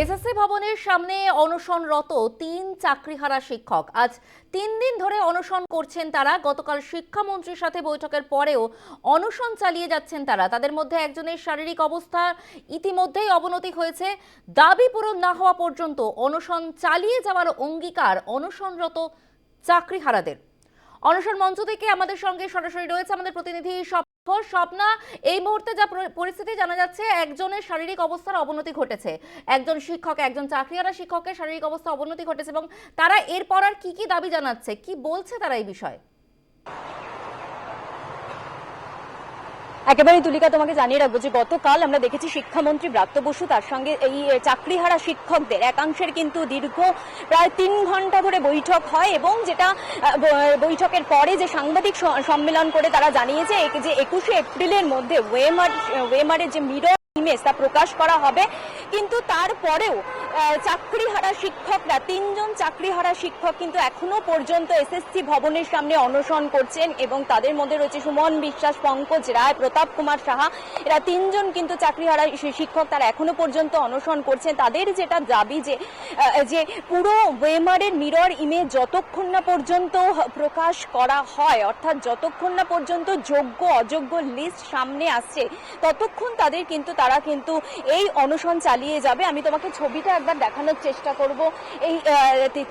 SSC ভবনের সামনে অনশনরত তিন চাকরিহারা শিক্ষক। আজ তিন দিন ধরে অনশন করছেন তারা। গতকাল শিক্ষামন্ত্রীর সাথে বৈঠকের পরেও অনশন চালিয়ে যাচ্ছেন তারা। তাদের মধ্যে একজনের শারীরিক অবস্থা ইতিমধ্যেই অবনতি হয়েছে। দাবি পূরণ না হওয়া পর্যন্ত অনশন চালিয়ে যাওয়ার অঙ্গীকার অনশনরত চাকরিহারাদের। অনশন মঞ্চ থেকে আমাদের সঙ্গে সরাসরি রয়েছে আমাদের প্রতিনিধি স্বপ্ন স্বপ্না, এই মুহূর্তে যা পরিস্থিতি জানা যাচ্ছে, একজনের শারীরিক অবস্থার অবনতি ঘটেছে। একজন শিক্ষক, একজন চাকরিয়ারা শিক্ষকের শারীরিক অবস্থা অবনতি ঘটেছে এবং তারা এরপর আর কি কি দাবি জানাচ্ছে? কি বলছে তারা এই বিষয়ে? একেবারেই তুলিকা, তোমাকে জানিয়ে রাখব যে গতকাল আমরা দেখেছি শিক্ষামন্ত্রী ব্রাত্য বসু তার সঙ্গে এই চাকরিহারা শিক্ষকদের, একাংশের কিন্তু দীর্ঘ প্রায় তিন ঘণ্টা ধরে বৈঠক হয় এবং যেটা বৈঠকের পরে যে সাংবাদিক সম্মেলন করে তারা জানিয়েছে যে একুশে এপ্রিলের মধ্যে ওয়েমার, ওয়েমারের যে মিরর ইমেজ তা প্রকাশ করা হবে। কিন্তু তারপরেও চাকরিহারা শিক্ষকরা, তিনজন চাকরিহারা শিক্ষক কিন্তু এখনও পর্যন্ত এসএসসি ভবনের সামনে অনশন করছেন এবং তাদের মধ্যে রয়েছে সুমন বিশ্বাস, পঙ্কজ রায়, প্রতাপ কুমার সাহা। এরা তিনজন কিন্তু চাকরিহারা শিক্ষক তারা এখনও পর্যন্ত অনশন করছেন। তাদের যেটা দাবি যে যে পুরো ওয়েমারের মিরর ইমেজ যতক্ষণ না পর্যন্ত প্রকাশ করা হয়, অর্থাৎ যতক্ষণ না পর্যন্ত যোগ্য, অযোগ্য লিস্ট সামনে আসছে, ততক্ষণ তাদের কিন্তু, তারা কিন্তু এই অনশন চালিয়ে যাবে। আমি তোমাকে ছবিটা একবার দেখানোর চেষ্টা করব। এই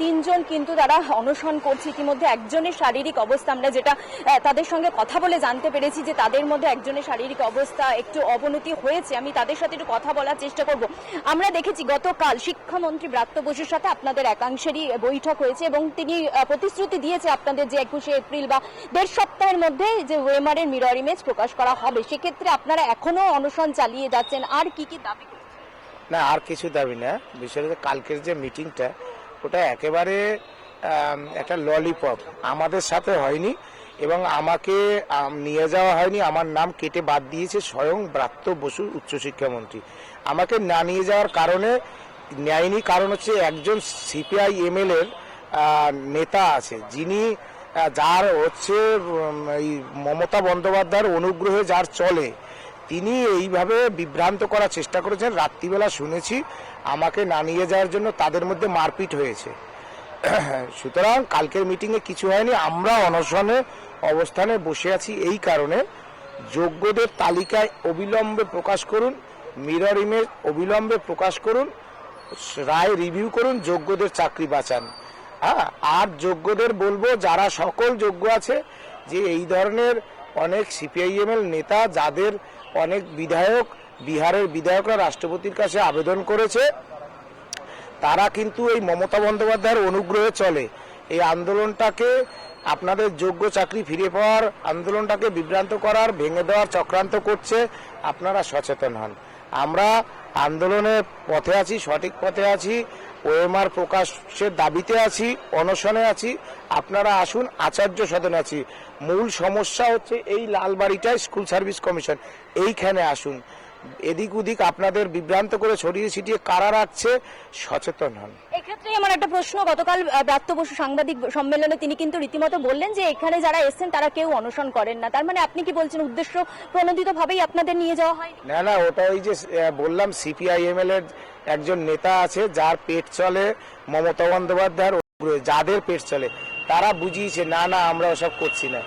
তিনজন কিন্তু তারা অনশন করছে। ইতিমধ্যে একজনের শারীরিক অবস্থা আমরা যেটা তাদের সঙ্গে কথা বলে জানতে পেরেছি যে তাদের মধ্যে একজনের শারীরিক অবস্থা একটু অবনতি হয়েছে। আমি তাদের সাথে একটু কথা বলার চেষ্টা করব। আমরা দেখেছি গতকাল শিক্ষামন্ত্রী ব্রাত্য বসুর সাথে আপনাদের একাংশেরই বৈঠক হয়েছে এবং তিনি প্রতিশ্রুতি দিয়েছে আপনাদের যে একুশে এপ্রিল বা দেড় সপ্তাহের মধ্যে যে ওয়েমারের মিরর ইমেজ প্রকাশ করা হবে। সেক্ষেত্রে আপনারা এখনও অনশন চালিয়ে যাচ্ছেন। আর কি কি দাবি? না, আর কিছু দাবি না। হচ্ছে কালকের যে মিটিংটা, ওটা একেবারে একটা ললিপপ। আমাদের সাথে হয়নি এবং আমাকে নিয়ে যাওয়া হয়নি। আমার নাম কেটে বাদ দিয়েছে স্বয়ং ব্রাত্য বসু উচ্চশিক্ষামন্ত্রী আমাকে না নিয়ে যাওয়ার কারণে, নেয়নি কারণ হচ্ছে একজন সিপিআই এমএল এর নেতা আছে। যিনি যার হচ্ছে মমতা বন্দ্যোপাধ্যায়ের অনুগ্রহে যার চলে তিনি এইভাবে বিভ্রান্ত করার চেষ্টা করেছেন। রাত্রিবেলা শুনেছি আমাকে না নিয়ে যাওয়ার জন্য তাদের মধ্যে মারপিট হয়েছে। সুতরাং কালকের মিটিংয়ে কিছু হয়নি। আমরা অনশনে অবস্থানে বসে আছি এই কারণে। যোগ্যদের তালিকায় অবিলম্বে প্রকাশ করুন, মিরর ইমেজ অবিলম্বে প্রকাশ করুন, রায় রিভিউ করুন, যোগ্যদের চাকরি বাঁচান। হ্যাঁ আর যোগ্যদের বলব, যারা সকল যোগ্য আছে, যে এই ধরনের অনেক সিপিআইএমএল নেতা, যাদের অনেক বিধায়ক, বিহারের বিধায়করা রাষ্ট্রপতির কাছে আবেদন করেছে। তারা কিন্তু এই মমতা বন্দ্যোপাধ্যায়ের অনুগ্রহে চলে। এই আন্দোলনটাকে আপনাদের যোগ্য চাকরি ফিরে পাওয়ার আন্দোলনটাকে বিভ্রান্ত করার, ভেঙে দেওয়ার চক্রান্ত করছে, আপনারা সচেতন হন। আমরা আন্দোলনের পথে আছি, সঠিক পথে আছি, ওএমআর প্রকাশের দাবিতে আছি, অনশনে আছি। আপনারা আসুন, আচার্য সদনে আছি। মূল সমস্যা হচ্ছে এই লালবাড়িটাই স্কুল সার্ভিস কমিশন। এইখানে আসুন। এদিক ওদিক আপনাদের বিভ্রান্ত করে ছড়িয়ে ছিটিয়ে কারা রাখছে সচেতন হন। এক্ষেত্রে আমার একটা প্রশ্ন গতকাল ব্রাত্য বসু সাংবাদিক সম্মেলনে তিনি কিন্তু রীতিমতো বললেন যে এখানে যারা এসেছেন তারা কেউ অনশন করেন না। তার মানে আপনি কি বলছেন উদ্দেশ্য প্রণোদিত ভাবেই আপনাদের নিয়ে যাওয়া হয়? না না ওটা ওই যে বললাম সিপিআইএমএল এর একজন নেতা আছে যার পেট চলে মমতা বন্দ্যোপাধ্যায়ের যাদের পেট চলে তারা বুঝিয়েছে না না আমরা ওসব করছি না।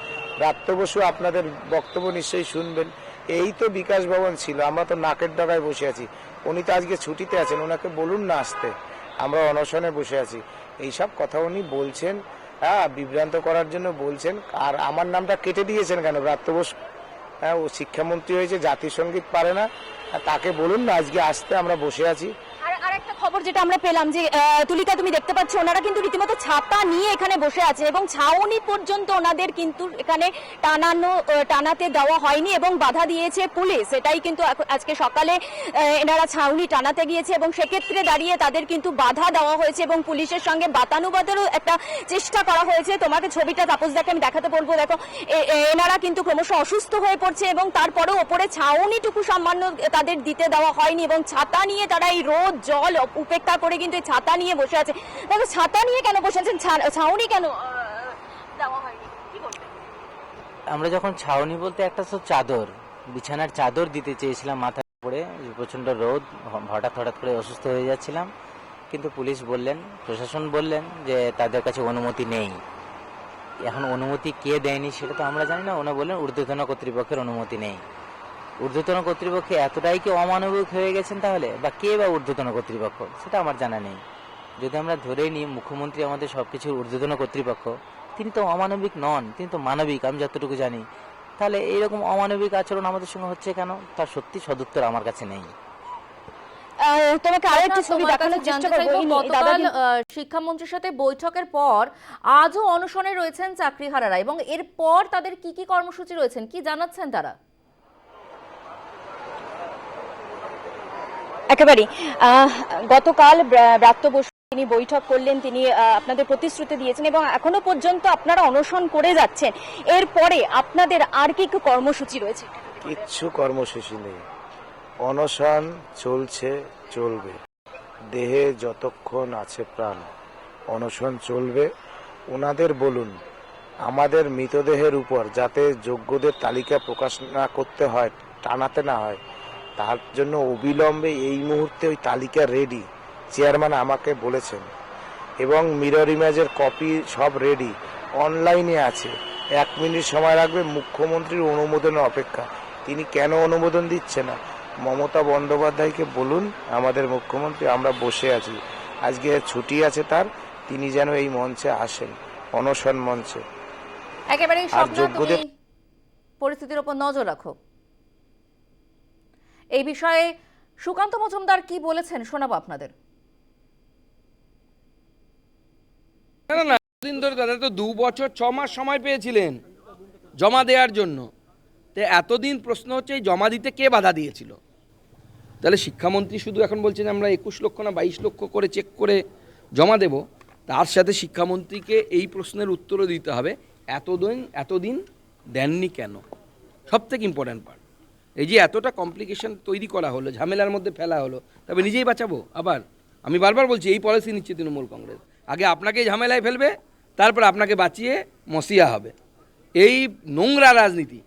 রাত্র বসু আপনাদের বক্তব্য নিশ্চয়ই শুনবেন। এই তো বিকাশ ভবন ছিল, আমরা তো নাকের ডগায় বসে আছি। উনি তো আজকে ছুটিতে আছেন, ওনাকে বলুন না আসতে। আমরা অনশনে বসে আছি। এইসব কথা উনি বলছেন হ্যাঁ বিভ্রান্ত করার জন্য বলছেন। আর আমার নামটা কেটে দিয়েছেন কেন? ব্রাত্য বোস হ্যাঁ ও শিক্ষামন্ত্রী হয়েছে জাতীয় সংগীত পারে না। তাকে বলুন না, আজকে আসতে আমরা বসে আছি। খবর যেটা আমরা পেলাম যে তুলিকা তুমি দেখতে পাচ্ছ, ওনারা কিন্তু রীতিমতো ছাতা নিয়ে এখানে বসে আছে এবং ছাউনি পর্যন্ত ওনাদের কিন্তু এখানে টানানো টানাতে দেওয়া হয়নি এবং বাধা দিয়েছে পুলিশ। এটাই কিন্তু আজকে সকালে এনারা ছাউনি টানাতে গিয়েছে এবং সেক্ষেত্রে দাঁড়িয়ে তাদের কিন্তু বাধা দেওয়া হয়েছে এবং পুলিশের সঙ্গে বাতানুবাদেরও একটা চেষ্টা করা হয়েছে। তোমাকে ছবিটা তাপস দেখে আমি দেখাতে বলব। দেখো এনারা কিন্তু ক্রমশ অসুস্থ হয়ে পড়ছে এবং তারপরেও ওপরে ছাউনিটুকু সামান্য তাদের দিতে দেওয়া হয়নি এবং ছাতা নিয়ে তারা এই রোদ, জল উপেক্ষা করে কিন্তু ছাতা নিয়ে বসে আছে। দেখো, ছাতা নিয়ে কেন বসে আছেন? ছাউনি কেন? আমরা যখন ছাউনি বলতে একটা তো চাদর, বিছানার চাদর দিতে চেয়েছিলাম মাথায় পরে প্রচণ্ড রোদ হঠাৎ হঠাৎ করে অসুস্থ হয়ে যাচ্ছিলাম। কিন্তু পুলিশ বললেন, প্রশাসন বললেন যে তাদের কাছে অনুমতি নেই। এখন অনুমতি কে দেয়নি সেটা তো আমরা জানি না। ওনারা বললেন, ঊর্ধ্বতন কর্তৃপক্ষের অনুমতি নেই। ঊর্ধ্বতন কর্তৃপক্ষ এতটাই কি অমানবিক হয়ে গেছেন তাহলে? বা কে বা ঊর্ধ্বতন কর্তৃপক্ষ? সেটা আমার জানা নেই। যদি আমরা ধরেই নিই মুখ্যমন্ত্রী আমাদের সব কিছুর ঊর্ধ্বতন কর্তৃপক্ষ তিনি তো অমানবিক নন তিনি তো মানবিক আমি যতটুকু জানি। তাহলে এইরকম অমানবিক আচরণ আমাদের সঙ্গে হচ্ছে কেন? তার সত্যি সদুত্তর আমার কাছে নেই। তোমাকে আরেকটি ছবি দেখানোর চেষ্টা শিক্ষামন্ত্রীর সাথে বৈঠকের পর আজও অনশনে রয়েছেন চাকরিহারারা এবং এরপর তাদের কি কি কর্মসূচি রয়েছেন কি জানাচ্ছেন তারা? একেবারেই। গতকাল ব্রাত্য বসু তিনি বৈঠক করলেন, তিনি আপনাদের প্রতিশ্রুতি দিয়েছেন এবং এখনও পর্যন্ত আপনারা অনশন করে যাচ্ছেন। এরপরে আপনাদের আর কি কি কর্মসূচি রয়েছে? কিচ্ছু কর্মসূচি নেই। অনশন চলছে, চলবে। দেহে যতক্ষণ আছে প্রাণ, অনশন চলবে। ওনাদের বলুন, আমাদের মৃতদেহের উপর যাতে যোগ্যদের তালিকা প্রকাশ না করতে হয়, টানাতে না হয় তার জন্য অবিলম্বে এই মুহূর্তে ওই তালিকা রেডি চেয়ারম্যান আমাকে বলেছেন। এবং মিরর ইমেজের কপি সব রেডি অনলাইনে আছে। এক মিনিট সময় লাগবে মুখ্যমন্ত্রীর অনুমোদনের অপেক্ষা। তিনি কেন অনুমোদন দিচ্ছে না? মমতা বন্দ্যোপাধ্যায়কে বলুন আমাদের মুখ্যমন্ত্রী আমরা বসে আছি। আজকে ছুটি আছে তার তিনি যেন এই মঞ্চে আসেন অনশন মঞ্চে। যোগ্যদের- পরিস্থিতির উপর নজর রাখো। এই বিষয়ে সুকান্ত মজুমদার কি বলেছেন শোনাবো আপনাদের। না না দিন ধরে দাদা তো দু বছর, ছ মাস সময় পেয়েছিলেন জমা দেওয়ার জন্য। তো এতদিন প্রশ্ন হচ্ছে জমা দিতে কে বাধা দিয়েছিল? তাহলে শিক্ষামন্ত্রী শুধু এখন বলছেন আমরা একুশ লক্ষ না বাইশ লক্ষ করে চেক করে জমা দেব, তার সাথে শিক্ষামন্ত্রীকে এই প্রশ্নের উত্তরও দিতে হবে। এতদিন এতদিন দেননি কেন? সব থেকে ইম্পর্ট্যান্ট পার্ট এই যে এতটা কমপ্লিকেশন তৈরি করা হলো, ঝামেলার মধ্যে ফেলা হলো, তবে নিজেই বাঁচাবো? আবার, আমি বারবার বলছি, এই পলিসি নিচ্ছে তৃণমূল কংগ্রেস। আগে আপনাকে ঝামেলায় ফেলবে, তারপর আপনাকে বাঁচিয়ে মসিয়া হবে। এই নোংরা রাজনীতি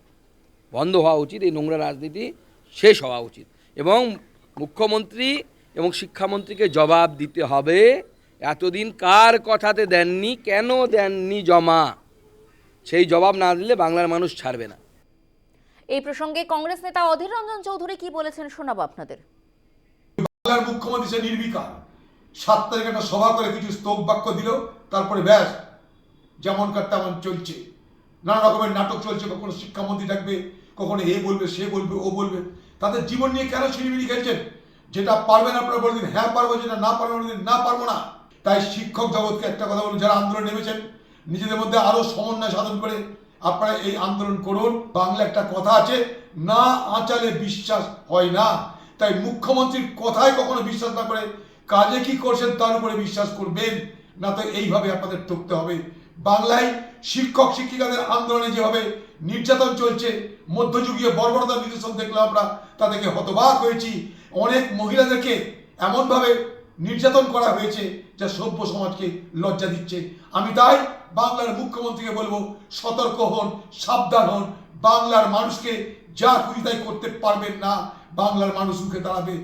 বন্ধ হওয়া উচিত, এই নোংরা রাজনীতি শেষ হওয়া উচিত। এবং মুখ্যমন্ত্রী এবং শিক্ষামন্ত্রীকে জবাব দিতে হবে, এতদিন কার কথাতে দেননি, কেন দেননি জমা? সেই জবাব না দিলে বাংলার মানুষ ছাড়বে না। এই প্রসঙ্গে কংগ্রেস নেতা অধীর রঞ্জন চৌধুরী কি বলেছেন শোনাবো আপনাদের। বাংলার মুখ্যমন্ত্রী সে নির্বিকার। সাত তারিখ একটা সভা করে কিছু স্তব বাক্য দিল, তারপরে ব্যাস যেমনকার তেমন চলছে। নানা রকমের নাটক চলছে, কখনো শিক্ষামন্ত্রী থাকবে কখনো এ বলবে, সে বলবে, ও বলবে। তাদের জীবন নিয়ে কেন ছিনিমিনি খেলছেন? যেটা পারবেন আপনারা বলে দিন হ্যাঁ পারব, যেটা না পারবেন বলে দিন, না পারব না। তাই শিক্ষক জগৎকে একটা কথা বলুন যারা আন্দোলন নেমেছেন, নিজেদের মধ্যে আরও সমন্বয় সাধন করে আপনারা এই আন্দোলন করুন বাংলা একটা কথা আছে, না আঁচালে বিশ্বাস হয় না। তাই মুখ্যমন্ত্রীর কথায় কখনো বিশ্বাস না করে কাজে কি করছেন তার উপরে বিশ্বাস করবেন, না তো এইভাবে আপনাদের ঠকতে হবে। বাংলায় শিক্ষক শিক্ষিকাদের আন্দোলনে যেভাবে নির্যাতন চলছে, মধ্যযুগীয় বর্বরতার নিদর্শন দেখলাম আমরা, তাদেরকে হতবাক হয়েছি। অনেক মহিলাদেরকে এমনভাবে নির্যাতন করা হয়েছে যা সভ্য সমাজকে লজ্জা দিচ্ছে। আমি তাই বাংলার মুখ্যমন্ত্রীকে বলব, সতর্ক হন, সাবধান হন। বাংলার মানুষকে যা খুশি তাই করতে পারবেন না। বাংলার মানুষ মুখে দাঁড়াবে